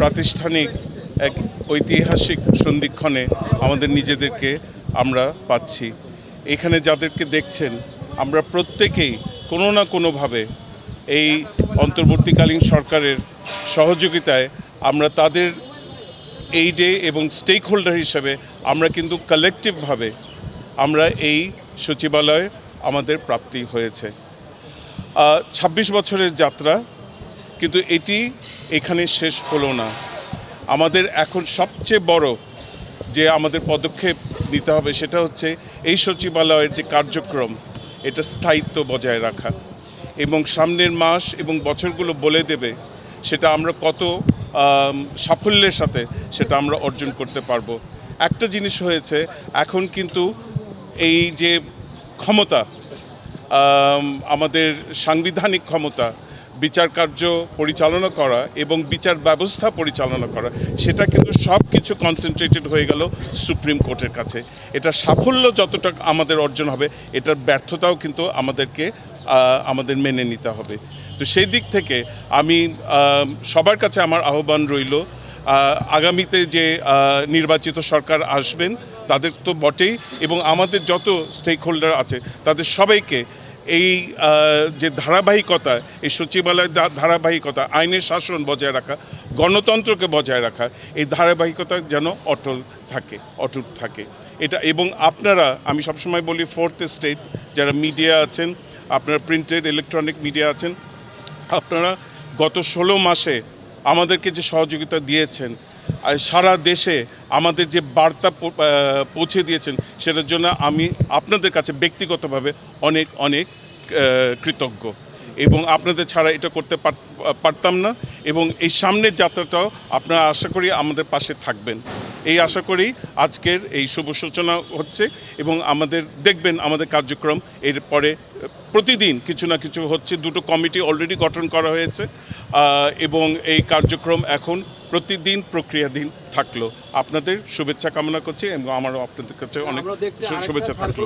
প্রাতিষ্ঠানিক এক ঐতিহাসিক সন্ধিক্ষণে আমাদের নিজেদেরকে আমরা পাচ্ছি। এখানে যাদেরকে দেখছেন, আমরা প্রত্যেকেই কোনো না কোনোভাবে এই অন্তর্বর্তীকালীন সরকারের সহযোগিতায় আমরা তাদের এইডে এবং স্টেক হোল্ডার হিসেবে আমরা কিন্তু কালেকটিভভাবে আমরা এই সচিবালয়ে আমাদের প্রাপ্তি হয়েছে। ছাব্বিশ বছরের যাত্রা কিন্তু এটি এখানে শেষ হলো না। আমাদের এখন সবচেয়ে বড় যে আমাদের পদক্ষেপ নিতে হবে সেটা হচ্ছে এই সচিবালয়ের যে কার্যক্রম, এটা স্থায়িত্ব বজায় রাখা এবং সামনের মাস এবং বছরগুলো বলে দেবে সেটা আমরা কত সাফল্যের সাথে সেটা আমরা অর্জন করতে পারব। একটা জিনিস হয়েছে, এখন কিন্তু এই যে ক্ষমতা আমাদের সাংবিধানিক ক্ষমতা বিচার কার্য পরিচালনা করা এবং বিচার ব্যবস্থা পরিচালনা করা, সেটা কিন্তু সব কিছু কনসেন্ট্রেটেড হয়ে গেল সুপ্রিম কোর্টের কাছে। এটা সাফল্য যতটা আমাদের অর্জন হবে, এটার ব্যর্থতাও কিন্তু আমাদেরকে আমাদের মেনে নিতে হবে। তো সেই দিক থেকে আমি সবার কাছে আমার আহ্বান রইল আগামীতে যে নির্বাচিত সরকার আসবেন, তাদের তো বটেই এবং আমাদের যত স্টেক হোল্ডার আছে, তাদের সবাইকে এই যে ধারাবাহিকতা, এই সচিবালয়ের ধারাবাহিকতা, আইনের শাসন বজায় রাখা, গণতন্ত্রকে বজায় রাখা, এই ধারাবাহিকতা যেন অটল থাকে, অটুট থাকে। এটা, এবং আপনারা, আমি সবসময় বলি ফোর্থ স্টেট যারা মিডিয়া আছেন, আপনারা প্রিন্টেড ইলেকট্রনিক মিডিয়া আছেন, আপনারা গত ষোলো মাসে আমাদেরকে যে সহযোগিতা দিয়েছেন সারা দেশে আমাদের যে বার্তা পৌঁছে দিয়েছেন, সেটার জন্য আমি আপনাদের কাছে ব্যক্তিগতভাবে অনেক অনেক কৃতজ্ঞ। এবং আপনাদের ছাড়া এটা করতে পার- পারতাম না। এবং এই সামনের যাত্রাটাও আপনারা আশা করি আমাদের পাশে থাকবেন। এই আশা করি আজকের এই শুভ সূচনা হচ্ছে এবং আমাদের, দেখবেন আমাদের কার্যক্রম এরপরে প্রতিদিন কিছু না কিছু হচ্ছে। দুটো কমিটি অলরেডি গঠন করা হয়েছে। এবং এই কার্যক্রম এখন প্রতিদিন প্রক্রিয়াধীন থাকল। আপনাদের শুভেচ্ছা কামনা করছি এবং আমারও আপনাদের কাছে অনেক শুভেচ্ছা থাকল।